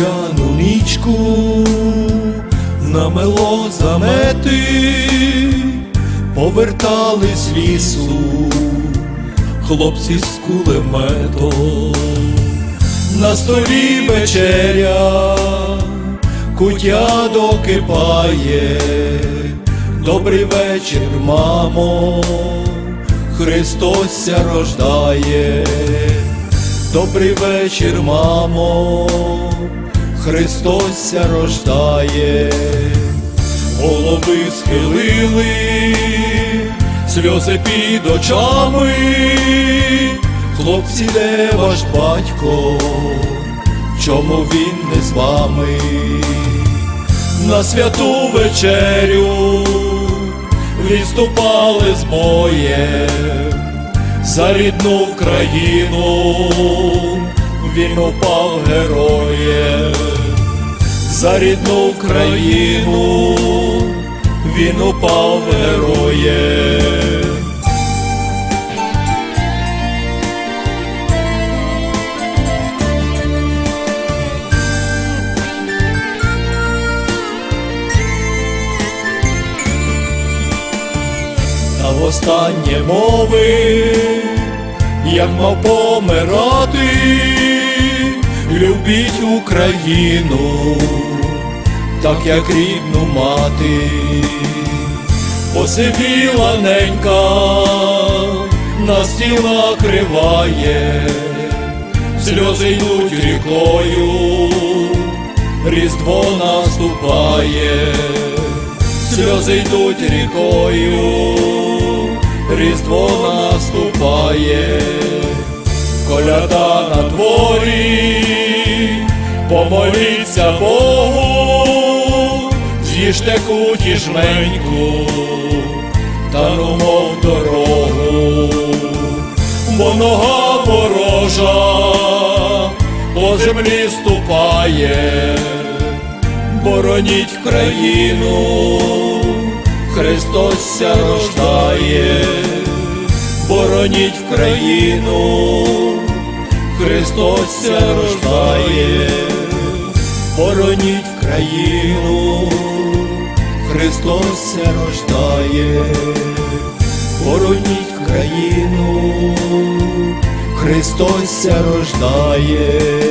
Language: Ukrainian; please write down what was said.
весняну нічку намело замети, повертали з лісу хлопці з кулеметом, на столі вечеря, кутя докипає, добрий вечір, мамо, Христос ся рождає. Добрий вечір, мамо, Христос рождає, голови схилили, сльози під очами, хлопці, де ваш батько, чому він не з вами? На святу вечерю відступали з боєм за рідну країну він упав героєм, за рідну країну він упав героєм. Та востаннє мови, як мав помирати, любіть Україну, так як рідну мати, посивіла ненька, на стіла криває, сльози йдуть рікою, різдво наступає. Сльози йдуть рікою, різдво наступає, коляда на дворі, помоліться Богу, з'їжте куті жменьку, та ну мов дорогу, бо нога ворожа по землі ступає бороніть країну, Христос ся рождає, бороніть країну, Христос ся рождає, бороніть країну, Христос ся рождає, бороніть країну, Христос ся рождає.